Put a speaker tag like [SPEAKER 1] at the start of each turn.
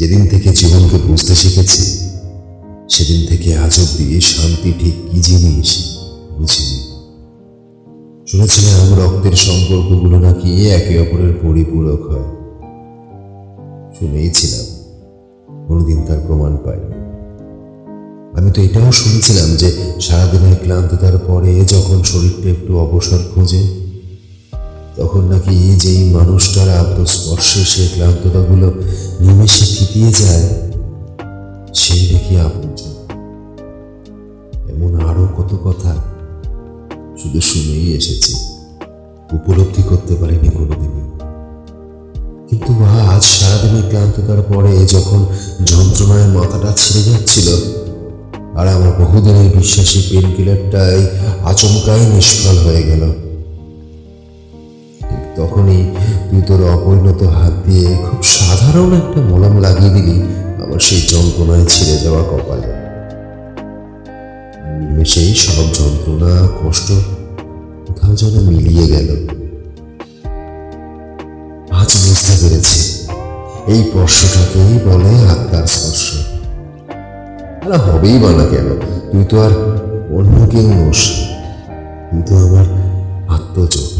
[SPEAKER 1] যেদিন থেকে জীবনকে বুঝতে শিখেছি, সেদিন থেকে আজ অব্দি শান্তি ঠিক কি জিনিস বুঝিনি। শুনেছিলাম রক্তের সম্পর্কগুলো নাকি একে অপরের পরিপূরক হয়। শুনেইছিলাম, কোনোদিন তার প্রমাণ পাইনি। আমি তো এটাও শুনেছিলাম যে সারাদিনের ক্লান্ততার পরে যখন শরীরটা একটু অবসর খোঁজে তখন নাকি যেই মানুষটার আত্মস্পর্শে সে ক্লান্ততাগুলো নিমেষে থিতিয়ে যায় সেই দেখি আপন এমন আরও কত কথা শুধু শুনেই এসেছি, উপলব্ধি করতে পারিনি কোনোদিনই। কিন্তু মা, আজ সারাদিনের ক্লান্ততার পরে যখন যন্ত্রণায় মাথাটা ছিঁড়ে যাচ্ছিল, আর আমার বহুদিনের বিশ্বাসী পেন কিলারটাই আচমকাই নিষ্ফল হয়ে গেল। তখনই তুই তোর অপরিণত হাত দিয়ে খুব সাধারণ একটা মলম লাগিয়ে দিলি আমার সেই যন্ত্রণায় ছিঁড়ে যাওয়া কপালে। নিমেষেই সব যন্ত্রণা, কষ্ট কোথাও যেন মিলিয়ে গেল। আজ বুঝতে পেরেছি, এই স্পর্শটাকেই বলে আত্মার স্পর্শ। আরে হবেই বা না কেন, তুই তো আর অন্য কেউ নোস, তুই তো আমার আত্মজোট